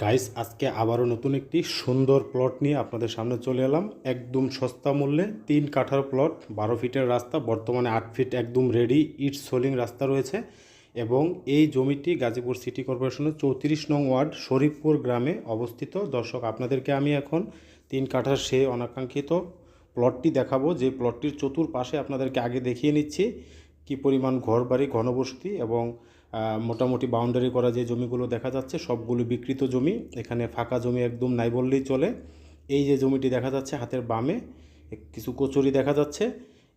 Guys আজকে আবারও নতুন একটি সুন্দর প্লট নিয়ে আপনাদের সামনে চলে এলাম। একদম সস্তা মূল্যে তিন কাঠার প্লট বারো ফিটের রাস্তা, বর্তমানে আট ফিট একদম রেডি ইট সোলিং রাস্তা রয়েছে এবং এই জমিটি গাজীপুর সিটি কর্পোরেশনের চৌত্রিশ নং ওয়ার্ড, শরীফপুর গ্রামে অবস্থিত। দর্শক, আপনাদেরকে আমি এখন তিন কাঠার সে অনাকাঙ্ক্ষিত প্লটটি দেখাবো। যে প্লটটির চতুর্পাশে আপনাদেরকে আগে দেখিয়ে নিচ্ছি কি পরিমাণ ঘরবাড়ি, ঘনবসতি এবং মোটামুটি বাউন্ডারি করা যে জমিগুলো দেখা যাচ্ছে, সবগুলো বিকৃত জমি, এখানে ফাঁকা জমি একদম নাই বললেই চলে। এই যে জমিটি দেখা যাচ্ছে হাতের বামে কিছু কচুরি দেখা যাচ্ছে।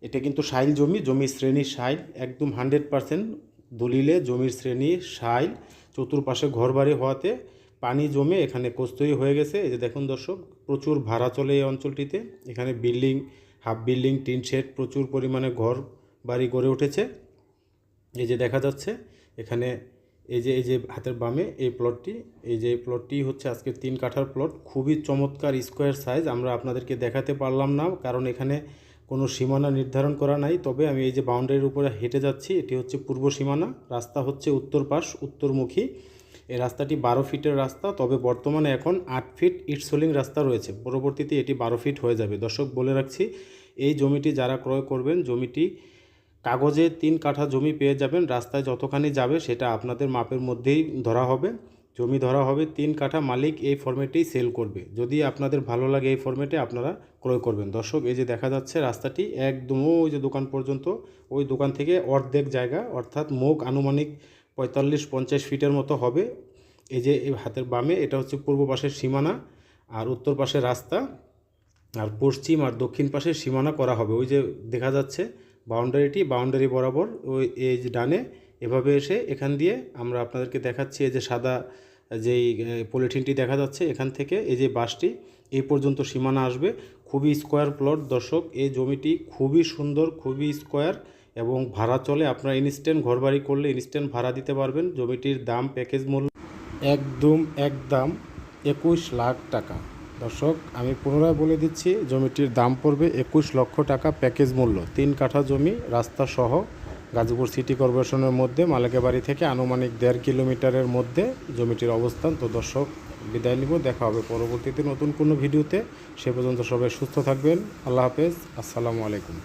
এটা কিন্তু সাইল জমি, জমির শ্রেণি সাইল একদম হান্ড্রেড পারসেন্ট দলিলে জমির শ্রেণি সাইল চতুর্পাশে ঘরবাড়ি হওয়াতে পানি জমে এখানে কস্তই হয়ে গেছে। এই যে দেখুন দর্শক, প্রচুর ভাড়া চলে এই অঞ্চলটিতে। এখানে building, half building, tin shed, প্রচুর পরিমাণে ঘর বাড়ি গড়ে উঠেছে। এই যে দেখা যাচ্ছে এখানে এই যে এই যে হাতের বামে এই প্লটটি এই যে প্লটটি হচ্ছে আজকের তিন কাঠার প্লট খুবই চমৎকার স্কোয়ার সাইজ আমরা আপনাদেরকে দেখাতে পারলাম না, কারণ এখানে কোনো সীমানা নির্ধারণ করা নাই। তবে আমি এই যে বাউন্ডারির উপরে হেঁটে যাচ্ছি, এটি হচ্ছে পূর্ব সীমানা, রাস্তা হচ্ছে উত্তর পাশ, উত্তরমুখী। এই রাস্তাটি বারো ফিটের রাস্তা, তবে বর্তমানে এখন আট ফিট ইটসোলিং রাস্তা রয়েছে। পরবর্তীতে এটি বারো ফিট হয়ে যাবে। দর্শক, বলে রাখছি, এই জমিটি যারা ক্রয় করবেন, জমিটি কাগজে তিন কাঠা জমি পেয়ে যাবেন। রাস্তায় যতখানি যাবে সেটা আপনাদের মাপের মধ্যেই ধরা হবে। জমি ধরা হবে, তিন কাঠা মালিক এই ফর্মেটেই সেল করবে। যদি আপনাদের ভালো লাগে এই ফর্মেটে আপনারা ক্রয় করবেন। দর্শক, এই যে দেখা যাচ্ছে রাস্তাটি একদম ওই যে দোকান পর্যন্ত, ওই দোকান থেকে অর্ধেক জায়গা, অর্থাৎ মুখ আনুমানিক পঁয়তাল্লিশ পঞ্চাশ ফিটের মতো হবে। এই যে হাতের বামে, এটা হচ্ছে পূর্ব পাশের সীমানা আর উত্তর পাশের রাস্তা। আর পশ্চিম আর দক্ষিণ পাশের সীমানা করা হবে। ওই যে দেখা যাচ্ছে বাউন্ডারিটি, বাউন্ডারি বরাবর ওই এই যে ডানে এভাবে এসে এখান দিয়ে আমরা আপনাদেরকে দেখাচ্ছি এই যে সাদা, যেই পলিথিনটি দেখা যাচ্ছে এখান থেকে, এই যে বাসটি এই পর্যন্ত সীমানা আসবে। খুবই স্কোয়ার প্লট দর্শক, এই জমিটি খুবই সুন্দর, খুবই স্কোয়ার এবং ভাড়া চলে। আপনারা ইনস্ট্যান্ট ঘরবাড়ি করলে ইনস্ট্যান্ট ভাড়া দিতে পারবেন। জমিটির দাম প্যাকেজ মূল্য একদম একদম একুশ লাখ টাকা। দর্শক, আমি পুনরায় বলে দিচ্ছি, জমিটির দাম পড়বে একুশ লক্ষ টাকা প্যাকেজ মূল্য। তিন কাঠা জমি, রাস্তা সহ গাজীপুর সিটি কর্পোরেশনের মধ্যে মালেকাবাড়ি থেকে আনুমানিক দেড় কিলোমিটারের মধ্যে জমিটির অবস্থান। তো দর্শক, বিদায় নিব, দেখা হবে পরবর্তীতে নতুন কোনো ভিডিওতে। সে পর্যন্ত সবাই সুস্থ থাকবেন। আল্লাহ হাফেজ, আসসালামু আলাইকুম।